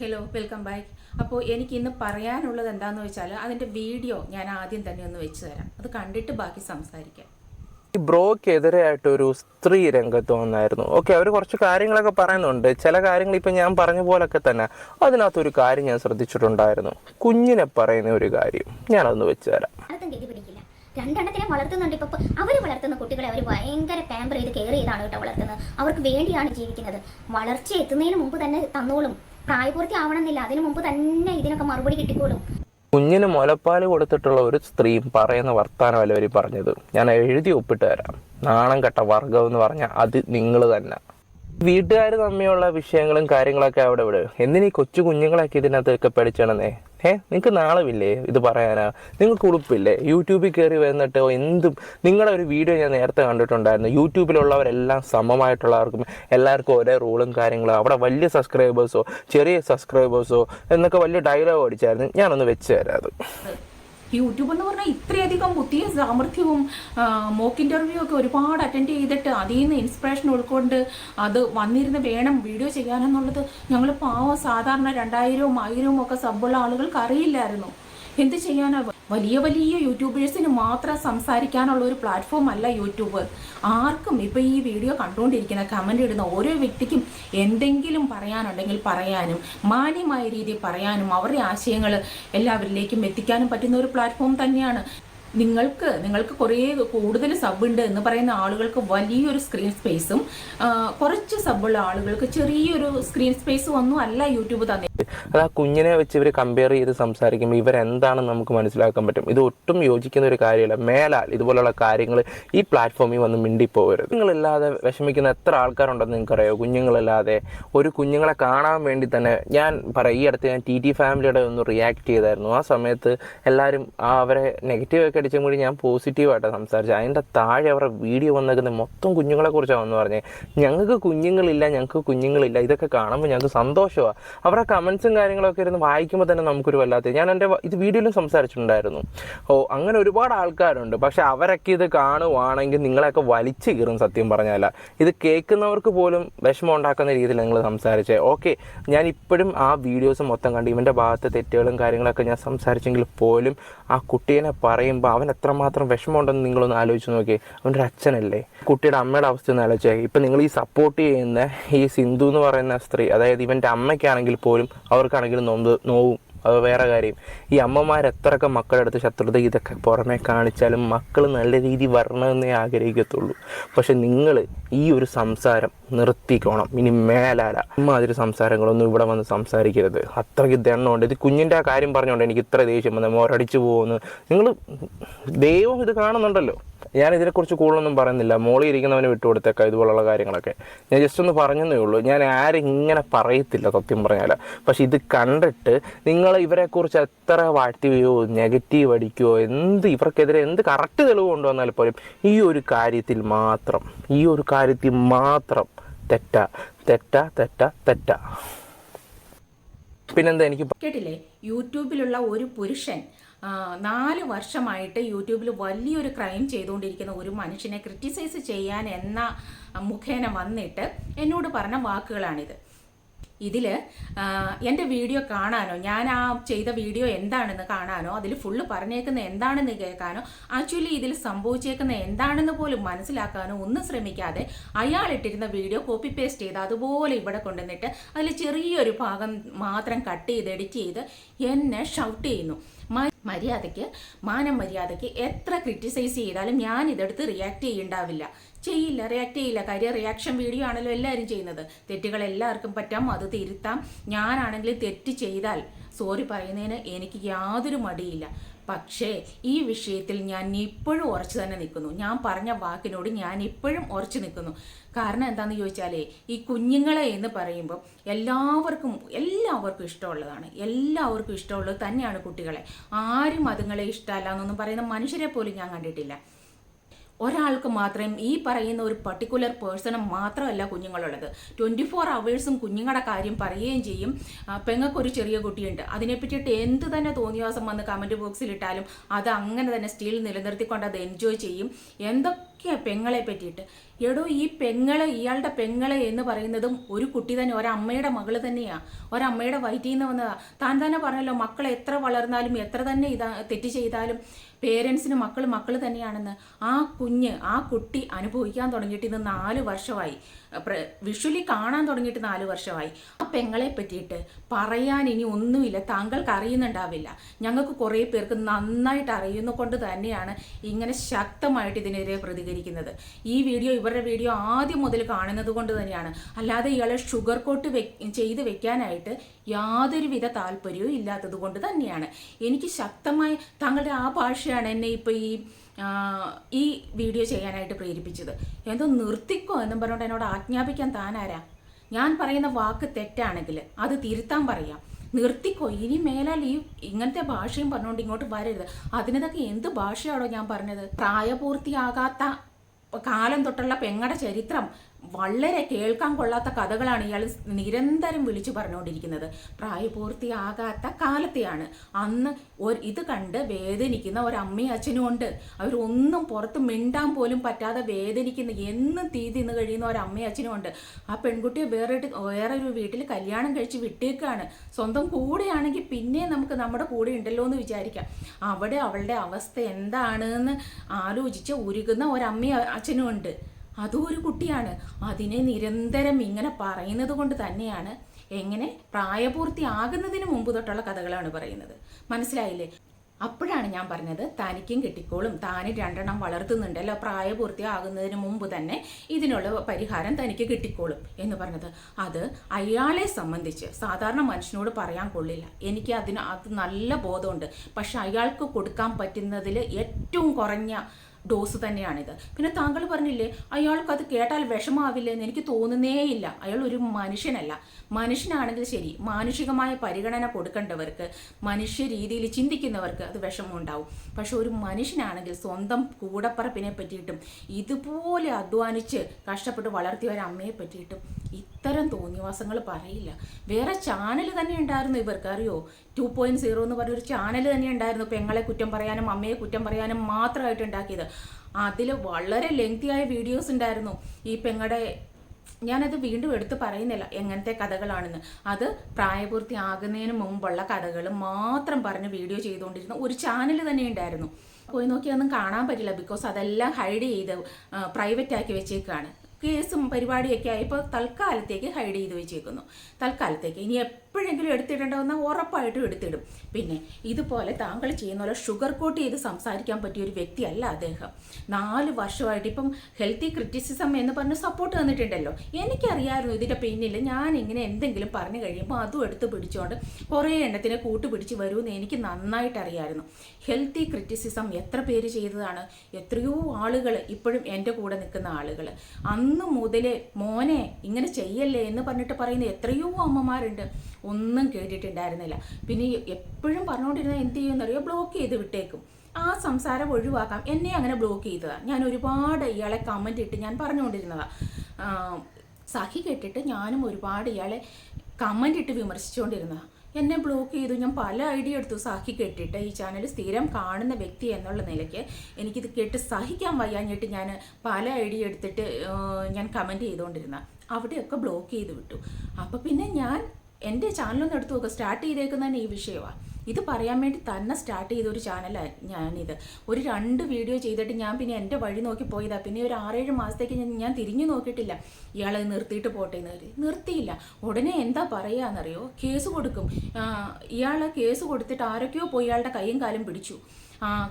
Hello welcome back അപ്പോൾ എനിക്ക് ഇന്ന് പറയാനുള്ളത് എന്താണെന്ന് വെച്ചാൽ അതിന്റെ വീഡിയോ ഞാൻ ആദ്യം തന്നെ ഒന്ന് വെച്ച് തരാം. അത് കണ്ടിട്ട് ബാക്കി സംസാരിക്കാം. ഈ ബ്രോക്കെതിരെയായിട്ട് ഒരു സ്ത്രീ രംഗത്ത് വന്നായിരുന്നു. ഓക്കെ അവർ കുറച്ച് കാര്യങ്ങളൊക്കെ പറയുന്നുണ്ട്. ചില കാര്യങ്ങൾ ഇപ്പം ഞാൻ പറഞ്ഞ പോലൊക്കെ തന്നെ അതിനകത്തൊരു കാര്യം ഞാൻ ശ്രദ്ധിച്ചിട്ടുണ്ടായിരുന്നു. കുഞ്ഞിനെ പറയുന്ന ഒരു കാര്യം ഞാനതൊന്ന് വെച്ച് തരാം. രണ്ടെണ്ണത്തിനെ വളർത്തുന്നുണ്ട് ഇപ്പൊ. അവർ വളർത്തുന്ന കുട്ടികളെ അവർ ഭയങ്കര പാമ്പർ ചെയ്ത് കെയർ ചെയ്താണ് കേട്ടോ വളർത്തുന്നത്. അവർക്ക് വേണ്ടിയാണ് ജീവിക്കുന്നത്. വളർച്ച എത്തുന്നതിന് മുമ്പ് തന്നെ തന്നോളും. പ്രായപൂർത്തി ആവണമെന്നില്ല അതിനു മുമ്പ് തന്നെ ഇതിനൊക്കെ മറുപടി കിട്ടിക്കോളും. കുഞ്ഞിന് മുലപ്പാൽ കൊടുത്തിട്ടുള്ള ഒരു സ്ത്രീ പറയുന്ന വർത്താനമല്ല അവർ പറഞ്ഞത്. ഞാൻ എഴുതി ഒപ്പിട്ട് തരാം. നാണം കെട്ട വർഗം എന്ന് പറഞ്ഞാൽ അത് നിങ്ങൾ തന്നെ. വീട്ടുകാർ തമ്മിലുള്ള വിഷയങ്ങളും കാര്യങ്ങളൊക്കെ അവിടെ ഇവിടെ. എന്തിനീ കൊച്ചു കുഞ്ഞുങ്ങളൊക്കെ ഇതിനകത്തൊക്കെ പഠിച്ചണന്നേ? ഏ? നിങ്ങൾക്ക് നാളമില്ലേ ഇത് പറയാനാ? നിങ്ങൾക്ക് ഉളുപ്പില്ലേ? യൂട്യൂബിൽ കയറി വന്നിട്ട് എന്തും നിങ്ങളുടെ ഒരു വീഡിയോ ഞാൻ നേരത്തെ കണ്ടിട്ടുണ്ടായിരുന്നു. യൂട്യൂബിലുള്ളവരെല്ലാം സമമായിട്ടുള്ളവർക്കും എല്ലാവർക്കും ഒരേ റൂളും കാര്യങ്ങളും. അവിടെ വലിയ സബ്സ്ക്രൈബേഴ്സോ ചെറിയ സബ്സ്ക്രൈബേഴ്സോ എന്നൊക്കെ വലിയ ഡയലോഗ് അടിച്ചായിരുന്നു ഞാനൊന്ന് വെച്ച് തരാം അത്. യൂട്യൂബ് എന്ന് പറഞ്ഞാൽ ഇത്രയധികം ബുദ്ധിയും സാമർഥ്യവും മോക്ക് ഇന്റർവ്യൂ ഒക്കെ ഒരുപാട് അറ്റൻഡ് ചെയ്തിട്ട് അതിൽ നിന്ന് ഇൻസ്പിറേഷൻ ഉൾക്കൊണ്ട് അത് വന്നിരുന്ന് വേണം വീഡിയോ ചെയ്യാനെന്നുള്ളത്. ഞങ്ങൾ പാവം സാധാരണ രണ്ടായിരവും ആയിരവും ഒക്കെ സബ്ബുള്ള ആളുകൾക്ക് അറിയില്ലായിരുന്നു. എന്ത് ചെയ്യാനാ വലിയ വലിയ യൂട്യൂബേഴ്സിന് മാത്രം സംസാരിക്കാനുള്ള ഒരു പ്ലാറ്റ്ഫോം അല്ല യൂട്യൂബ് ആർക്കും ഇപ്പം ഈ വീഡിയോ കണ്ടുകൊണ്ടിരിക്കുന്ന കമന്റ് ഇടുന്ന ഓരോ വ്യക്തിക്കും എന്തെങ്കിലും പറയാനുണ്ടെങ്കിൽ പറയാനും മാന്യമായ രീതിയിൽ പറയാനും അവരുടെ ആശയങ്ങൾ എല്ലാവരിലേക്കും എത്തിക്കാനും പറ്റുന്ന ഒരു പ്ലാറ്റ്ഫോം തന്നെയാണ്. നിങ്ങൾക്ക് നിങ്ങൾക്ക് കുറേ കൂടുതൽ സബ് ഉണ്ട് എന്ന് പറയുന്ന ആളുകൾക്ക് വലിയൊരു സ്ക്രീൻ സ്പേസും കുറച്ച് സബ്ബുള്ള ആളുകൾക്ക് ചെറിയൊരു സ്ക്രീൻ സ്പേസും ഒന്നും അല്ല യൂട്യൂബ് തന്നെ. അത് ആ കുഞ്ഞിനെ വെച്ച് ഇവർ കമ്പയർ ചെയ്ത് സംസാരിക്കുമ്പോൾ ഇവരെന്താണെന്ന് നമുക്ക് മനസ്സിലാക്കാൻ പറ്റും. ഇത് ഒട്ടും യോജിക്കുന്ന ഒരു കാര്യമല്ല. മേലാൽ ഇതുപോലുള്ള കാര്യങ്ങൾ ഈ പ്ലാറ്റ്ഫോമിൽ വന്ന് മിണ്ടിപ്പോകരുത് കുഞ്ഞുങ്ങളില്ലാതെ വിഷമിക്കുന്ന എത്ര ആൾക്കാരുണ്ടെന്ന് നിങ്ങൾക്കറിയോ? കുഞ്ഞുങ്ങളില്ലാതെ ഒരു കുഞ്ഞുങ്ങളെ കാണാൻ വേണ്ടി തന്നെ ഞാൻ പറയാം ഈ അടുത്ത് ഞാൻ ടി ടി ഫാമിലിയുടെ ഒന്ന് റിയാക്ട് ചെയ്തായിരുന്നു. ആ സമയത്ത് എല്ലാവരും ആ അവരെ നെഗറ്റീവ് ഒക്കെ അടിച്ചും കൂടി ഞാൻ പോസിറ്റീവായിട്ടാണ് സംസാരിച്ചത്. അതിന്റെ താഴെ അവരുടെ വീഡിയോ വന്നേക്കുന്നത് മൊത്തം കുഞ്ഞുങ്ങളെ കുറിച്ചാണ് വന്ന് പറഞ്ഞത് ഞങ്ങൾക്ക് കുഞ്ഞുങ്ങളില്ല ഞങ്ങൾക്ക് കുഞ്ഞുങ്ങളില്ല. ഇതൊക്കെ കാണുമ്പോൾ ഞങ്ങൾക്ക് സന്തോഷമാണ് അവരുടെ കമൻസും കാര്യങ്ങളൊക്കെ ഇരുന്ന് വായിക്കുമ്പോൾ തന്നെ നമുക്കൊരു വല്ലാത്ത ഞാൻ എന്റെ ഇത് വീഡിയോയിലും സംസാരിച്ചിട്ടുണ്ടായിരുന്നു. ഓ അങ്ങനെ ഒരുപാട് ആൾക്കാരുണ്ട്. പക്ഷെ അവരൊക്കെ ഇത് കാണുവാണെങ്കിൽ നിങ്ങളെയൊക്കെ വലിച്ചു കീറും സത്യം പറഞ്ഞാൽ ഇത് കേൾക്കുന്നവർക്ക് പോലും വിഷമം ഉണ്ടാക്കുന്ന രീതിയിൽ നിങ്ങൾ സംസാരിച്ചേ. ഓക്കെ ഞാൻ ഇപ്പോഴും ആ വീഡിയോസ് മൊത്തം കണ്ട് ഇവന്റെ ഭാഗത്ത് തെറ്റുകളും കാര്യങ്ങളൊക്കെ ഞാൻ സംസാരിച്ചെങ്കിൽ പോലും ആ കുട്ടീനെ പറയുമ്പോൾ അവൻ എത്രമാത്രം വിഷമമുണ്ടെന്ന് നിങ്ങളൊന്ന് ആലോചിച്ച് നോക്കി അവന്റെ ഒരു അച്ഛനല്ലേ? കുട്ടിയുടെ അമ്മയുടെ അവസ്ഥ ഒന്ന് ആലോചിച്ചേ. ഇപ്പം നിങ്ങൾ ഈ സപ്പോർട്ട് ചെയ്യുന്ന ഈ സിന്ധു എന്ന് പറയുന്ന സ്ത്രീ അതായത് ഇവന്റെ അമ്മയ്ക്കാണെങ്കിൽ പോലും അവർക്കാണെങ്കിലും നോമ്പ് നോവും. അത് വേറെ കാര്യം. ഈ അമ്മമാരെത്രയൊക്കെ മക്കളുടെ അടുത്ത് ശത്രുത ഇതൊക്കെ പുറമെ കാണിച്ചാലും മക്കൾ നല്ല രീതിയിൽ വരണമെന്നേ ആഗ്രഹിക്കത്തുള്ളൂ. പക്ഷെ നിങ്ങൾ ഈ ഒരു സംസാരം നിർത്തിക്കോണം. ഇനി മേലാല. ഇമ്മാതിരി സംസാരങ്ങളൊന്നും ഇവിടെ വന്ന് സംസാരിക്കരുത്. അത്രയ്ക്ക് ദണ്ണമുണ്ട്. ഇത് കുഞ്ഞിന്റെ ആ കാര്യം പറഞ്ഞുകൊണ്ട് എനിക്ക് ഇത്ര ദേഷ്യം വന്ന്. മോരടിച്ചു പോകുന്നു നിങ്ങൾ ദൈവം ഇത് കാണുന്നുണ്ടല്ലോ. ഞാൻ ഇതിനെക്കുറിച്ച് കൂടുതലൊന്നും പറയുന്നില്ല. മോളി ഇരിക്കുന്നവന് വിട്ടുകൊടുത്തേക്കാം ഇതുപോലുള്ള കാര്യങ്ങളൊക്കെ. ഞാൻ ജസ്റ്റ് ഒന്ന് പറഞ്ഞതേ ഉള്ളൂ. ഞാൻ ആരും ഇങ്ങനെ പറയത്തില്ല സത്യം പറഞ്ഞാൽ പക്ഷെ ഇത് കണ്ടിട്ട് നിങ്ങൾ ഇവരെക്കുറിച്ച് എത്ര വാഴ്ത്തുകയോ നെഗറ്റീവ് അടിക്കുകയോ എന്ത് ഇവർക്കെതിരെ എന്ത് കറക്റ്റ് തെളിവ് കൊണ്ടുവന്നാൽ പോലും ഈ ഒരു കാര്യത്തിൽ മാത്രം ഈ ഒരു കാര്യത്തിൽ മാത്രം തെറ്റ തെറ്റ തെറ്റ തെറ്റ. പിന്നെന്താ എനിക്ക് കേട്ടില്ലേ? യൂട്യൂബിലുള്ള ഒരു പുരുഷൻ നാല് വർഷമായിട്ട് യൂട്യൂബിൽ വലിയൊരു ക്രൈം ചെയ്തുകൊണ്ടിരിക്കുന്ന ഒരു മനുഷ്യനെ ക്രിറ്റിസൈസ് ചെയ്യാൻ എന്ന മുഖേന വന്നിട്ട് എന്നോട് പറഞ്ഞ വാക്കുകളാണിത്. ഇതിൽ എന്റെ വീഡിയോ കാണാനോ ഞാൻ ആ ചെയ്ത വീഡിയോ എന്താണെന്ന് കാണാനോ അതിൽ ഫുള്ള് പറഞ്ഞേക്കുന്ന എന്താണെന്ന് കേൾക്കാനോ ആക്ച്വലി ഇതിൽ സംഭവിച്ചേക്കുന്ന എന്താണെന്ന് പോലും മനസ്സിലാക്കാനോ ഒന്നും ശ്രമിക്കാതെ അയാൾ ഇട്ടിരുന്ന വീഡിയോ കോപ്പി പേസ്റ്റ് ചെയ്ത് അതുപോലെ ഇവിടെ കൊണ്ടുവന്നിട്ട് അതിൽ ചെറിയൊരു ഭാഗം മാത്രം കട്ട് ചെയ്ത് എഡിറ്റ് ചെയ്ത് എന്നെ ഷൗട്ട് ചെയ്യുന്നു. മര്യാദയ്ക്ക് മാനം മര്യാദയ്ക്ക് എത്ര ക്രിറ്റിസൈസ് ചെയ്താലും ഞാൻ ഇതെടുത്ത് റിയാക്ട് ചെയ്യണ്ടാവില്ല. ചെയ്യില്ല റിയാക്ട് ചെയ്യില്ല. കാര്യം റിയാക്ഷൻ വീഡിയോ ആണല്ലോ എല്ലാവരും ചെയ്യുന്നത്. തെറ്റുകൾ എല്ലാവർക്കും പറ്റാം അത് തിരുത്താം. ഞാനാണെങ്കിൽ തെറ്റ് ചെയ്താൽ സോറി പറയുന്നതിന് എനിക്ക് യാതൊരു മടിയില്ല. പക്ഷേ ഈ വിഷയത്തിൽ ഞാൻ ഇപ്പോഴും ഉറച്ചു തന്നെ നിൽക്കുന്നു. ഞാൻ പറഞ്ഞ വാക്കിനോട് ഞാൻ ഇപ്പോഴും ഉറച്ചു നിൽക്കുന്നു. കാരണം എന്താണെന്ന് ചോദിച്ചാലേ ഈ കുഞ്ഞുങ്ങളെ എന്ന് പറയുമ്പോൾ എല്ലാവർക്കും എല്ലാവർക്കും ഇഷ്ടമുള്ളതാണ്. എല്ലാവർക്കും ഇഷ്ടമുള്ളത് തന്നെയാണ് കുട്ടികളെ. ആരും അതുങ്ങളെ ഇഷ്ടമല്ല എന്നൊന്നും പറയുന്ന മനുഷ്യരെ പോലും ഞാൻ കണ്ടിട്ടില്ല. ഒരാൾക്ക് മാത്രം ഈ പറയുന്ന ഒരു പർട്ടിക്കുലർ പേഴ്സണ് മാത്രമല്ല കുഞ്ഞുങ്ങളുള്ളത്. ട്വന്റി ഫോർ അവേഴ്സും കുഞ്ഞുങ്ങളുടെ കാര്യം പറയുകയും ചെയ്യും. പെങ്ങൾക്കൊരു ചെറിയ കുട്ടിയുണ്ട്. അതിനെ അതിനെപ്പറ്റിയിട്ട് എന്ത് തന്നെ തോന്നിയവാസം വന്ന് കമന്റ് ബോക്സിൽ ഇട്ടാലും അത് അങ്ങനെ തന്നെ സ്റ്റീൽ നിലനിർത്തിക്കൊണ്ട് അത് എൻജോയ് ചെയ്യും. എന്തൊക്കെ പെങ്ങളെ പറ്റിയിട്ട്? എടോ ഈ പെങ്ങൾ ഇയാളുടെ പെങ്ങൾ എന്ന് പറയുന്നതും ഒരു കുട്ടി തന്നെ ഒരമ്മയുടെ മകൾ തന്നെയാണ് ഒരമ്മയുടെ വയറ്റിൽ നിന്ന് വന്നതാണ് താൻ തന്നെ പറഞ്ഞല്ലോ മക്കൾ എത്ര വളർന്നാലും എത്ര തന്നെ ഇതാ തെറ്റ് ചെയ്താലും പേരൻസിന് മക്കൾ മക്കൾ തന്നെയാണെന്ന് ആ കുഞ്ഞ് ആ കുട്ടി അനുഭവിക്കാൻ തുടങ്ങിയിട്ട് ഇത് നാല് വർഷമായി. വിഷ്വലി കാണാൻ തുടങ്ങിയിട്ട് നാല് വർഷമായി. ആ പെങ്ങളെ പറ്റിയിട്ട് പറയാൻ ഇനി ഒന്നുമില്ല. താങ്കൾക്ക് അറിയുന്നുണ്ടാവില്ല. ഞങ്ങൾക്ക് കുറേ പേർക്ക് നന്നായിട്ട് അറിയുന്ന കൊണ്ട് തന്നെയാണ് ഇങ്ങനെ ശക്തമായിട്ട് ഇതിനെതിരെ പ്രതികരിക്കുന്നത്. ഈ വീഡിയോ ഇവരുടെ വീഡിയോ ആദ്യം മുതൽ കാണുന്നത് കൊണ്ട് തന്നെയാണ്. അല്ലാതെ ഇയാളെ ഷുഗർ കോട്ട് ചെയ്ത് വെക്കാനായിട്ട് യാതൊരുവിധ താല്പര്യവും ഇല്ലാത്തത് കൊണ്ട് തന്നെയാണ്. എനിക്ക് ശക്തമായ താങ്കളുടെ ആ ഭാഷയാണ് എന്നെ ഇപ്പോൾ ഈ ഈ വീഡിയോ ചെയ്യാനായിട്ട് പ്രേരിപ്പിച്ചത്. എന്തോ നിർത്തിക്കോ എന്നും പറഞ്ഞുകൊണ്ട് എന്നോട് ആജ്ഞാപിക്കാൻ താനാരാ? ഞാൻ പറയുന്ന വാക്ക് തെറ്റാണെങ്കിൽ അത് തിരുത്താൻ പറയാം. നിർത്തിക്കോ ഇനി മേലാൽ ഈ ഇങ്ങനത്തെ ഭാഷയും പറഞ്ഞുകൊണ്ട് ഇങ്ങോട്ട് വരരുത്. അതിനതൊക്കെ എന്ത് ഭാഷയാണോ ഞാൻ പറഞ്ഞത്? പ്രായപൂർത്തിയാകാത്ത കാലം തൊട്ടുള്ള പെങ്ങളുടെ ചരിത്രം. വളരെ കേൾക്കാൻ കൊള്ളാത്ത കഥകളാണ് ഇയാൾ നിരന്തരം വിളിച്ചു പറഞ്ഞുകൊണ്ടിരിക്കുന്നത്. പ്രായപൂർത്തിയാകാത്ത കാലത്തെയാണ്. അന്ന് ഒരു ഇത് കണ്ട് വേദനിക്കുന്ന ഒരു അമ്മയും അച്ഛനും ഉണ്ട്. അവരൊന്നും പുറത്ത് മിണ്ടാൻ പോലും പറ്റാതെ വേദനിക്കുന്ന. എന്നും തീ തിന്ന് കഴിയുന്ന അമ്മയും അച്ഛനും ഉണ്ട്. ആ പെൺകുട്ടിയെ വേറെ വേറെ ഒരു വീട്ടിൽ കല്യാണം കഴിച്ച് വിട്ടേക്കാണ്. സ്വന്തം കൂടെയാണെങ്കിൽ പിന്നെ നമുക്ക് നമ്മുടെ കൂടെ ഉണ്ടല്ലോ എന്ന് വിചാരിക്കാം. അവിടെ അവളുടെ അവസ്ഥ എന്താണെന്ന് ആലോചിച്ച് ഉരുകുന്ന അമ്മയും അച്ഛനും ഉണ്ട്. അതും ഒരു കുട്ടിയാണ്. അതിനെ നിരന്തരം ഇങ്ങനെ പറയുന്നത് കൊണ്ട് തന്നെയാണ് എങ്ങനെ പ്രായപൂർത്തിയാകുന്നതിന് മുമ്പ് തൊട്ടുള്ള കഥകളാണ് പറയുന്നത്. മനസ്സിലായില്ലേ? അപ്പോഴാണ് ഞാൻ പറഞ്ഞത് തനിക്കും കിട്ടിക്കോളും. താന് രണ്ടെണ്ണം വളർത്തുന്നുണ്ടല്ലോ പ്രായപൂർത്തിയാകുന്നതിന് മുമ്പ് തന്നെ ഇതിനുള്ള പരിഹാരം തനിക്ക് കിട്ടിക്കോളും എന്ന് പറഞ്ഞത്. അത് അയാളെ സംബന്ധിച്ച് സാധാരണ മനുഷ്യനോട് പറയാൻ കൊള്ളില്ല. എനിക്ക് അതിന് അത് നല്ല ബോധമുണ്ട്. പക്ഷെ അയാൾക്ക് കൊടുക്കാൻ പറ്റുന്നതിൽ ഏറ്റവും കുറഞ്ഞ ഡോസ് തന്നെയാണിത്. പിന്നെ താങ്കൾ പറഞ്ഞില്ലേ അയാൾക്ക് അത് കേട്ടാൽ വിഷമാവില്ലെന്ന് എനിക്ക് തോന്നുന്നേയില്ല. അയാൾ ഒരു മനുഷ്യനല്ല. മനുഷ്യനാണെങ്കിൽ ശരി മാനുഷികമായ പരിഗണന കൊടുക്കേണ്ടവർക്ക് മനുഷ്യ രീതിയിൽ ചിന്തിക്കുന്നവർക്ക് അത് വിഷമം ഉണ്ടാവും പക്ഷെ ഒരു മനുഷ്യനാണെങ്കിൽ സ്വന്തം കൂടപ്പറപ്പിനെ പറ്റിയിട്ടും ഇതുപോലെ അധ്വാനിച്ച് കഷ്ടപ്പെട്ട് വളർത്തിയ ഒരു അമ്മയെ പറ്റിയിട്ടും ഇത്തരം തോന്നിവാസങ്ങൾ പറയില്ല. വേറെ ചാനൽ തന്നെ ഉണ്ടായിരുന്നു ഇവർക്ക്. അറിയോ? ടു പോയിന്റ് സീറോ എന്ന് പറഞ്ഞൊരു ചാനൽ തന്നെ ഉണ്ടായിരുന്നു പെങ്ങളെ കുറ്റം പറയാനും അമ്മയെ കുറ്റം പറയാനും മാത്രമായിട്ട് ഉണ്ടാക്കിയത്. അതിൽ വളരെ ലെങ്തിയായ വീഡിയോസ് ഉണ്ടായിരുന്നു. ഈ പെങ്ങളുടെ ഞാനത് വീണ്ടും എടുത്ത് പറയുന്നില്ല എങ്ങനത്തെ കഥകളാണെന്ന്. അത് പ്രായപൂർത്തിയാകുന്നതിന് മുമ്പുള്ള കഥകൾ മാത്രം പറഞ്ഞ് വീഡിയോ ചെയ്തുകൊണ്ടിരുന്ന ഒരു ചാനൽ തന്നെ ഉണ്ടായിരുന്നു. പോയി നോക്കിയൊന്നും കാണാൻ പറ്റില്ല ബിക്കോസ് അതെല്ലാം ഹൈഡ് ചെയ്ത് പ്രൈവറ്റ് ആക്കി വെച്ചേക്കാണ്. കേസും പരിപാടിയൊക്കെ ആയപ്പോൾ തൽക്കാലത്തേക്ക് ഹൈഡ് ചെയ്ത് വെച്ചേക്കുന്നു. തൽക്കാലത്തേക്ക് ഇനി എപ്പോഴെങ്കിലും എടുത്തിടേണ്ടതെന്നാൽ ഉറപ്പായിട്ടും എടുത്തിടും. പിന്നെ ഇതുപോലെ താങ്കൾ ചെയ്യുന്ന പോലെ ഷുഗർ കോട്ട് ചെയ്ത് സംസാരിക്കാൻ പറ്റിയ ഒരു വ്യക്തിയല്ല അദ്ദേഹം. നാല് വർഷമായിട്ട് ഇപ്പം ഹെൽത്തി ക്രിറ്റിസിസം എന്ന് പറഞ്ഞ് സപ്പോർട്ട് തന്നിട്ടുണ്ടല്ലോ. എനിക്കറിയാമായിരുന്നു ഇതിന്റെ പിന്നിൽ ഞാൻ ഇങ്ങനെ എന്തെങ്കിലും പറഞ്ഞു കഴിയുമ്പോൾ അതും എടുത്ത് പിടിച്ചുകൊണ്ട് കുറേ എണ്ണത്തിനെ കൂട്ടുപിടിച്ച് വരുമെന്ന് എനിക്ക് നന്നായിട്ട് അറിയായിരുന്നു ഹെൽത്തി ക്രിറ്റിസിസം എത്ര പേര് ചെയ്തതാണ്? എത്രയോ ആളുകൾ ഇപ്പോഴും എന്റെ കൂടെ നിൽക്കുന്ന ആളുകൾ അന്ന് മുതലേ മോനെ ഇങ്ങനെ ചെയ്യല്ലേ എന്ന് പറഞ്ഞിട്ട് പറയുന്ന എത്രയോ അമ്മമാരുണ്ട്. ഒന്നും കേട്ടിട്ടുണ്ടായിരുന്നില്ല. പിന്നെ എപ്പോഴും പറഞ്ഞുകൊണ്ടിരുന്ന എന്ത് ചെയ്യുമെന്നറിയോ? ബ്ലോക്ക് ചെയ്ത് വിട്ടേക്കും. ആ സംസാരം ഒഴിവാക്കാം. എന്നെ അങ്ങനെ ബ്ലോക്ക് ചെയ്തതാണ് ഞാൻ ഒരുപാട് ഇയാളെ കമന്റ് ഇട്ട് ഞാൻ പറഞ്ഞുകൊണ്ടിരുന്നതാണ് സഹി കേട്ടിട്ട് ഞാനും ഒരുപാട് ഇയാളെ കമന്റ് ഇട്ട് വിമർശിച്ചുകൊണ്ടിരുന്നതാണ് എന്നെ ബ്ലോക്ക് ചെയ്തു. ഞാൻ പല ഐഡിയ എടുത്തു. സാക്കി കെട്ടിട്ട് ഈ ചാനൽ സ്ഥിരം കാണുന്ന വ്യക്തി എന്നുള്ള നിലയ്ക്ക് എനിക്കിത് കേട്ട് സഹിക്കാൻ വയ്യാഞ്ഞിട്ട് ഞാൻ പല ഐഡിയ എടുത്തിട്ട് ഞാൻ കമന്റ് ചെയ്തുകൊണ്ടിരുന്ന അവിടെയൊക്കെ ബ്ലോക്ക് ചെയ്ത് വിട്ടു. അപ്പോൾ പിന്നെ ഞാൻ എന്റെ ചാനലൊന്നും എടുത്തു നോക്കുക സ്റ്റാർട്ട് ചെയ്തേക്കുന്നതന്നെ ഈ വിഷയമാണ് ഇത് പറയാൻ വേണ്ടി തന്നെ സ്റ്റാർട്ട് ചെയ്ത ഒരു ചാനലാണ് ഞാനിത്. ഒരു രണ്ട് വീഡിയോ ചെയ്തിട്ട് ഞാൻ പിന്നെ എന്റെ വഴി നോക്കി പോയതാണ് പിന്നെ ഒരു ആറേഴ് മാസത്തേക്ക് ഞാൻ തിരിഞ്ഞു നോക്കിയിട്ടില്ല. ഇയാളെ നിർത്തിയിട്ട് പോട്ടെ എന്ന് നിർത്തിയില്ല. ഉടനെ എന്താ പറയുകയെന്നറിയോ കേസ് കൊടുക്കും. ഇയാൾ കേസ് കൊടുത്തിട്ട് ആരൊക്കെയോ പോയി ഇയാളുടെ കൈയും കാലും പിടിച്ചു.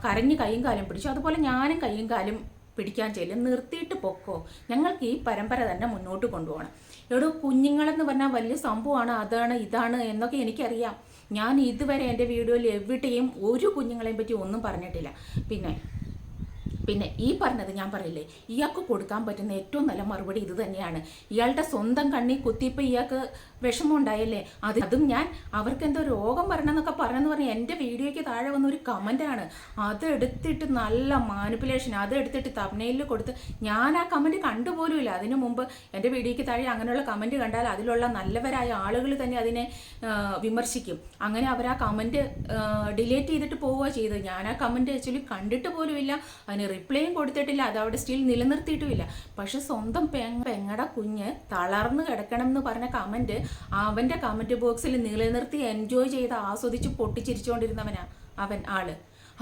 കരഞ്ഞ് കൈയും കാലും പിടിച്ചു. അതുപോലെ ഞാനും കൈയും കാലും പിടിക്കാൻ ചെല്ലും. നിർത്തിയിട്ട് പൊക്കോ. ഞങ്ങൾക്ക് ഈ പരമ്പര തന്നെ മുന്നോട്ട് കൊണ്ടുപോകണം. എവിടെ കുഞ്ഞുങ്ങളെന്ന് പറഞ്ഞാൽ വലിയ സംഭവമാണ്. അതാണ് ഇതാണ് എന്നൊക്കെ എനിക്കറിയാം. ഞാൻ ഇതുവരെ എന്റെ വീഡിയോയിൽ എവിടെയും ഒരു കുഞ്ഞുങ്ങളെയും പറ്റി ഒന്നും പറഞ്ഞിട്ടില്ല. പിന്നെ പിന്നെ ഈ പറഞ്ഞത് ഞാൻ പറയില്ലേ? ഇയാൾക്ക് കൊടുക്കാൻ പറ്റുന്ന ഏറ്റവും നല്ല മറുപടി ഇത് തന്നെയാണ്. ഇയാളുടെ സ്വന്തം കണ്ണി കുത്തിയപ്പോൾ ഇയാൾക്ക് വിഷമം ഉണ്ടായല്ലേ അത് അതും ഞാൻ അവർക്ക് എന്തോ രോഗം വരണം എന്നൊക്കെ പറഞ്ഞെന്ന് പറഞ്ഞ് എന്റെ വീഡിയോയ്ക്ക് താഴെ വന്ന ഒരു കമന്റാണ് അതെടുത്തിട്ട് നല്ല മാനിപ്പുലേഷൻ അതെടുത്തിട്ട് തമിഴിൽ കൊടുത്ത് ഞാൻ ആ കമന്റ് കണ്ടുപോലുമില്ല. അതിനു മുമ്പ് എന്റെ വീഡിയോയ്ക്ക് താഴെ അങ്ങനെയുള്ള കമന്റ് കണ്ടാൽ അതിലുള്ള നല്ലവരായ ആളുകൾ തന്നെ അതിനെ വിമർശിക്കും. അങ്ങനെ അവർ ആ കമന്റ് ഡിലീറ്റ് ചെയ്തിട്ട് പോവുക ചെയ്തത്. ഞാൻ ആ കമന്റ് ആക്ച്വലി കണ്ടിട്ട് പോലുമില്ല. അതിന് റിപ്ലൈയും കൊടുത്തിട്ടില്ല. അത് അവിടെ സ്റ്റിൽ നിലനിർത്തിയിട്ടുമില്ല. പക്ഷെ സ്വന്തം പെങ്ങ പെങ്ങട കുഞ്ഞ് തളർന്നു കിടക്കണം എന്ന് പറഞ്ഞ കമന്റ് അവന്റെ കമന്റ് ബോക്സിൽ നിലനിർത്തി എൻജോയ് ചെയ്ത് ആസ്വദിച്ച് പൊട്ടിച്ചിരിച്ചുകൊണ്ടിരുന്നവനാ അവൻ ആൾ.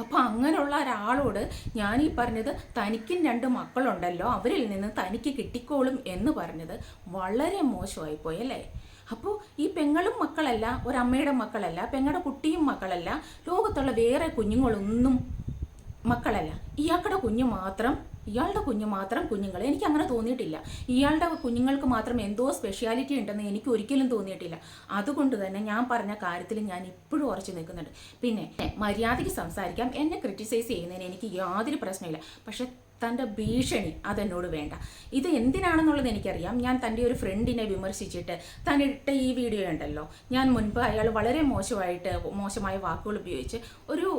അപ്പോൾ അങ്ങനെയുള്ള ഒരാളോട് ഞാൻ ഈ പറഞ്ഞത് തനിക്കും രണ്ട് മക്കളുണ്ടല്ലോ അവരിൽ നിന്ന് തനിക്ക് കിട്ടിക്കോളും എന്ന് പറഞ്ഞത് വളരെ മോശമായി പോയി അല്ലേ? അപ്പോൾ ഈ പെങ്ങളും മക്കളല്ല ഒരമ്മയുടെ മക്കളല്ല പെങ്ങളുടെ കുട്ടിയും മക്കളല്ല ലോകത്തുള്ള വേറെ കുഞ്ഞുങ്ങളൊന്നും മക്കളല്ല. ഇയാളുടെ കുഞ്ഞ് മാത്രം ഇയാളുടെ കുഞ്ഞ് മാത്രം കുഞ്ഞുങ്ങൾ എനിക്ക് അങ്ങനെ തോന്നിയിട്ടില്ല. ഇയാളുടെ കുഞ്ഞുങ്ങൾക്ക് മാത്രം എന്തോ സ്പെഷ്യാലിറ്റി ഉണ്ടെന്ന് എനിക്ക് ഒരിക്കലും തോന്നിയിട്ടില്ല. അതുകൊണ്ട് തന്നെ ഞാൻ പറഞ്ഞ കാര്യത്തിൽ ഞാൻ ഇപ്പോഴും ഉറച്ചു നിൽക്കുന്നുണ്ട്. പിന്നെ മര്യാദയ്ക്ക് സംസാരിക്കാം. എന്നെ ക്രിറ്റിസൈസ് ചെയ്യുന്നതിന് എനിക്ക് യാതൊരു പ്രശ്നമില്ല പക്ഷെ തന്റെ ഭീഷണി അതെന്നോട് വേണ്ട. ഇത് എന്തിനാണെന്നുള്ളത് എനിക്കറിയാം. ഞാൻ തന്റെ ഒരു ഫ്രണ്ടിനെ വിമർശിച്ചിട്ട് താൻ ഇട്ട ഈ വീഡിയോ ഉണ്ടല്ലോ ഞാൻ മുൻപ് അയാൾ വളരെ മോശമായിട്ട് മോശമായ വാക്കുകൾ ഉപയോഗിച്ച് ഒരു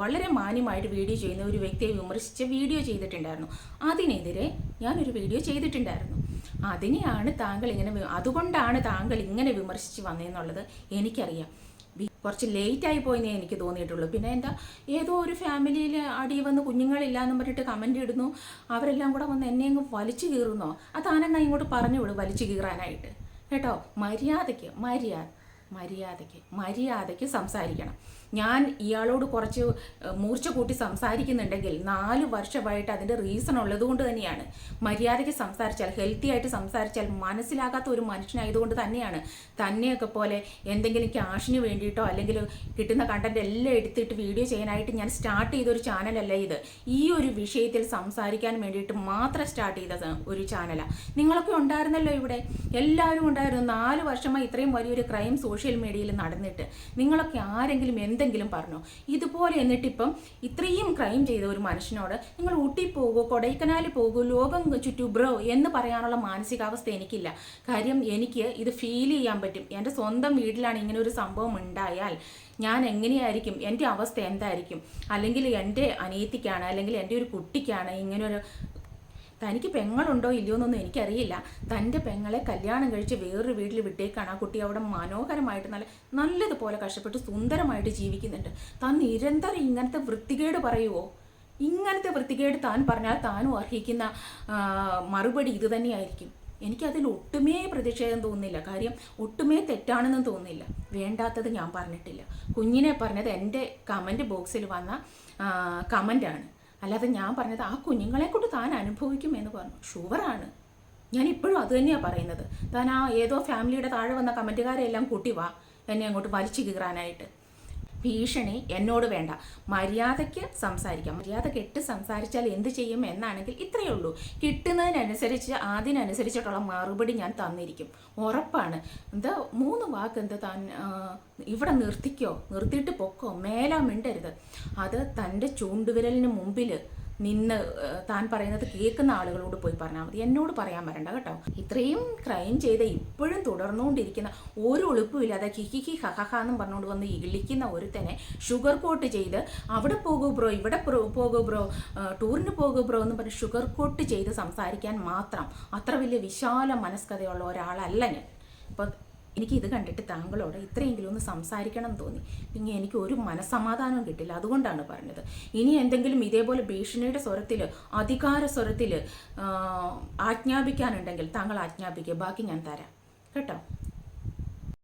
വളരെ മാന്യമായിട്ട് വീഡിയോ ചെയ്യുന്ന ഒരു വ്യക്തിയെ വിമർശിച്ച് വീഡിയോ ചെയ്തിട്ടുണ്ടായിരുന്നു. അതിനെതിരെ ഞാനൊരു വീഡിയോ ചെയ്തിട്ടുണ്ടായിരുന്നു. അതിനെയാണ് താങ്കൾ ഇങ്ങനെ അതുകൊണ്ടാണ് താങ്കൾ ഇങ്ങനെ വിമർശിച്ച് വന്നതെന്നുള്ളത് എനിക്കറിയാം. കുറച്ച് ലേറ്റ് ആയി പോയെന്നേ എനിക്ക് തോന്നിയിട്ടുള്ളൂ. പിന്നെ എന്താ ഏതോ ഒരു ഫാമിലിയിൽ അടി വന്ന് കുഞ്ഞുങ്ങളില്ല എന്ന് പറഞ്ഞിട്ട് കമന്റ് ഇടുന്നു. അവരെല്ലാം കൂടെ വന്ന് എന്നെ അങ്ങ് വലിച്ചു കീറുന്നോ? അതാണെന്നാ ഇങ്ങോട്ട് പറഞ്ഞു വിടും വലിച്ചു കീറാനായിട്ട്. കേട്ടോ? മര്യാദയ്ക്ക് മര്യാദ മര്യാദയ്ക്ക് മര്യാദയ്ക്ക് സംസാരിക്കണം. ഞാൻ ഇയാളോട് കുറച്ച് മൂർച്ച കൂട്ടി സംസാരിക്കുന്നുണ്ടെങ്കിൽ നാല് വർഷമായിട്ട് അതിന്റെ റീസൺ ഉള്ളത് കൊണ്ട് തന്നെയാണ്. മര്യാദയ്ക്ക് സംസാരിച്ചാൽ ഹെൽത്തി ആയിട്ട് സംസാരിച്ചാൽ മനസ്സിലാകാത്ത ഒരു മനുഷ്യനായതുകൊണ്ട് തന്നെയാണ്. തന്നെയൊക്കെ പോലെ എന്തെങ്കിലും ക്യാഷിന് വേണ്ടിയിട്ടോ അല്ലെങ്കിൽ കിട്ടുന്ന കണ്ടന്റ് എല്ലാം എടുത്തിട്ട് വീഡിയോ ചെയ്യാനായിട്ട് ഞാൻ സ്റ്റാർട്ട് ചെയ്ത ഒരു ചാനലല്ല ഇത്. ഈ ഒരു വിഷയത്തിൽ സംസാരിക്കാൻ വേണ്ടിയിട്ട് മാത്രം സ്റ്റാർട്ട് ചെയ്ത ഒരു ചാനലാണ് നിങ്ങളൊക്കെ ഉണ്ടായിരുന്നല്ലോ ഇവിടെ. എല്ലാവരും ഉണ്ടായിരുന്നു നാല് വർഷമായി ഇത്രയും വലിയൊരു ക്രൈം സോഷ്യൽ മീഡിയയിൽ നടന്നിട്ട്. നിങ്ങളൊക്കെ ആരെങ്കിലും എന്തെങ്കിലും പറഞ്ഞോ. ഇതുപോലെ എന്നിട്ടിപ്പം ഇത്രയും ക്രൈം ചെയ്ത ഒരു മനുഷ്യനോട് നിങ്ങൾ ഊട്ടി പോകൂ കൊടൈക്കനാലിൽ പോകൂ ലോകം ചുറ്റു ബ്രോ എന്ന് പറയാനുള്ള മാനസികാവസ്ഥ എനിക്കില്ല. കാര്യം എനിക്ക് ഇത് ഫീൽ ചെയ്യാൻ പറ്റും. എന്റെ സ്വന്തം വീട്ടിലാണ് ഇങ്ങനെ ഒരു സംഭവം ഉണ്ടായാൽ ഞാൻ എങ്ങനെയായിരിക്കും? എന്റെ അവസ്ഥ എന്തായിരിക്കും? അല്ലെങ്കിൽ എന്റെ അനിയത്തിക്കാണ് അല്ലെങ്കിൽ എന്റെ ഒരു കുട്ടിക്കാണ് ഇങ്ങനൊരു തനിക്ക് പെങ്ങളുണ്ടോ ഇല്ലയോ എന്നൊന്നും എനിക്കറിയില്ല. തന്റെ പെങ്ങളെ കല്യാണം കഴിച്ച് വേറൊരു വീട്ടിൽ വിട്ടേക്കാണ്. ആ കുട്ടി അവിടെ മനോഹരമായിട്ട് നല്ല നല്ലതുപോലെ കഷ്ടപ്പെട്ട് സുന്ദരമായിട്ട് ജീവിക്കുന്നുണ്ട്. താൻ നിരന്തരം ഇങ്ങനത്തെ വൃത്തികേട് പറയുമോ ഇങ്ങനത്തെ വൃത്തികേട് താൻ പറഞ്ഞാൽ താനും അർഹിക്കുന്ന മറുപടി ഇത് തന്നെയായിരിക്കും. എനിക്കതിൽ ഒട്ടുമേ പ്രതിഷേധം തോന്നുന്നില്ല. കാര്യം ഒട്ടുമേ തെറ്റാണെന്നും തോന്നുന്നില്ല. വേണ്ടാത്തത് ഞാൻ പറഞ്ഞിട്ടില്ല. കുഞ്ഞിനെ പറഞ്ഞത് എന്റെ കമന്റ് ബോക്സിൽ വന്ന കമന്റാണ്. അല്ലാതെ ഞാൻ പറഞ്ഞത് ആ കുഞ്ഞുങ്ങളെ കൊണ്ട് താൻ അനുഭവിക്കും എന്ന് പറഞ്ഞു. ഷുവറാണ് ഞാൻ ഇപ്പോഴും അത് തന്നെയാണ് പറയുന്നത്. താൻ ആ ഏതോ ഫാമിലിയുടെ താഴെ വന്ന കമന്റുകാരെ എല്ലാം കൂട്ടി വാ. എന്നെ അങ്ങോട്ട് വലിച്ചു കീറാനായിട്ട്. ഭീഷണി എന്നോട് വേണ്ട. മര്യാദയ്ക്ക് സംസാരിക്കാം. മര്യാദ കെട്ട് സംസാരിച്ചാൽ എന്ത് ചെയ്യും എന്നാണെങ്കിൽ ഇത്രയേ ഉള്ളൂ. കിട്ടുന്നതിനനുസരിച്ച് അതിനനുസരിച്ചിട്ടുള്ള മറുപടി ഞാൻ തന്നിരിക്കും. ഉറപ്പാണ്. എന്താ മൂന്ന് വാക്ക് എന്താ താൻ ഇവിടെ നിർത്തിക്കോ? നിർത്തിയിട്ട് പൊക്കോ? മേലാ മിണ്ടരുത്. അത് തന്റെ ചൂണ്ടുവിരലിന് മുമ്പിൽ നിന്ന് താൻ പറയുന്നത് കേൾക്കുന്ന ആളുകളോട് പോയി പറഞ്ഞാൽ മതി. എന്നോട് പറയാൻ വരണ്ട കേട്ടോ. ഇത്രയും ക്രൈം ചെയ്ത ഇപ്പോഴും തുടർന്നുകൊണ്ടിരിക്കുന്ന ഒരു ഒളിപ്പുമില്ലാതെ ഹിഹിഹി ഹഹഹ എന്നും പറഞ്ഞുകൊണ്ട് വന്ന് ഇളിക്കുന്ന ഒരുത്തനെ ഷുഗർ കോട്ട് ചെയ്ത് അവിടെ പോകൂ ബ്രോ ഇവിടെ പോകൂ ബ്രോ ടൂറിന് പോകൂ ബ്രോ എന്ന് പറഞ്ഞ് ഷുഗർ കോട്ട് ചെയ്ത് സംസാരിക്കാൻ മാത്രം അത്ര വലിയ വിശാല മനസ്കഥയുള്ള ഒരാളല്ല ഞാൻ. ഇപ്പം എനിക്ക് ഇത് കണ്ടിട്ട് താങ്കളോട് ഇത്രയെങ്കിലും ഒന്ന് സംസാരിക്കണം തോന്നി. പിന്നെ എനിക്ക് ഒരു മനസമാധാനവും കിട്ടില്ല. അതുകൊണ്ടാണ് പറഞ്ഞത്. ഇനി എന്തെങ്കിലും ഇതേപോലെ ഭീഷണിയുടെ സ്വരത്തിൽ അധികാര സ്വരത്തിൽ ആജ്ഞാപിക്കാനുണ്ടെങ്കിൽ താങ്കൾ ആജ്ഞാപിക്കുക. ബാക്കി ഞാൻ തരാം. കേട്ടോ?